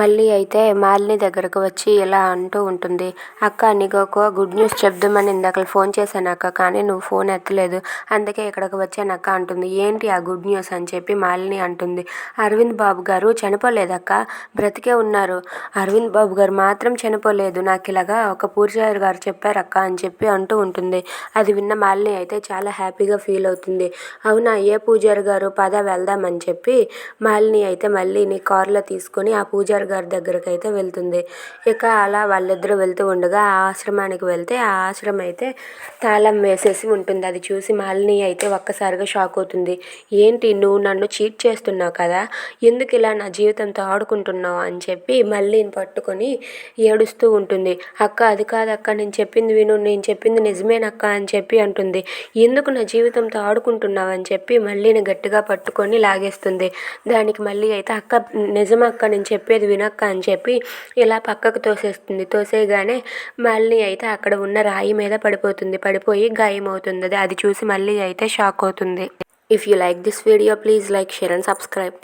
మళ్ళీ అయితే మాలిని దగ్గరకు వచ్చి ఇలా అంటూ ఉంటుంది అక్క నీకు ఒక గుడ్ న్యూస్ చెప్దామని ఇందాక ఫోన్ చేశాను అక్క కానీ నువ్వు ఫోన్ ఎత్తలేదు. అందుకే ఇక్కడికి వచ్చాను అక్క అంటుంది. ఏంటి ఆ గుడ్ న్యూస్ అని చెప్పి మాలిని అంటుంది. అరవింద్ బాబు గారు చనిపోలేదక్క బ్రతికే ఉన్నారు. అరవింద్ బాబు గారు మాత్రం చనిపోలేదు. నాకు ఇలాగా ఒక పూజారి గారు చెప్పారక్క అని చెప్పి అంటూ ఉంటుంది. అది విన్న మాలిని అయితే చాలా హ్యాపీగా ఫీల్ అవుతుంది. అవునా ఏ పూజారి గారు? పద వెళ్దామని చెప్పి మాలిని అయితే మళ్ళీ నీ కారులో తీసుకొని ఆ పూజారి గారి దగ్గరకు అయితే వెళ్తుంది. ఇక అలా వాళ్ళిద్దరూ వెళ్తూ ఉండగా ఆ ఆశ్రమానికి వెళ్తే ఆ ఆశ్రమం అయితే తాళం వేసేసి ఉంటుంది. అది చూసి మాలిని అయితే ఒక్కసారిగా షాక్ అవుతుంది. ఏంటి నువ్వు నన్ను చీట్ చేస్తున్నావు కదా? ఎందుకు ఇలా నా జీవితంతో ఆడుకుంటున్నావు అని చెప్పి మళ్ళీ పట్టుకొని ఏడుస్తూ ఉంటుంది. అక్క అది కాదు అక్క నేను చెప్పింది విను నేను చెప్పింది నిజమేనక్క అని చెప్పి అంటుంది. ఎందుకు నా జీవితంతో ఆడుకుంటున్నావు అని చెప్పి మళ్ళీని గట్టిగా పట్టుకొని లాగేస్తుంది. దానికి మళ్ళీ అయితే అక్క నిజమక్క నేను చెప్పేది వినక్క అని చెప్పి ఇలా పక్కకు తోసేస్తుంది. తోసేయగానే మళ్ళీ అయితే అక్కడ ఉన్న రాయి మీద పడిపోతుంది. పడిపోయి గాయం అవుతుంది అది చూసి మళ్ళీ అయితే షాక్ అవుతుంది. If you like this video please like share and subscribe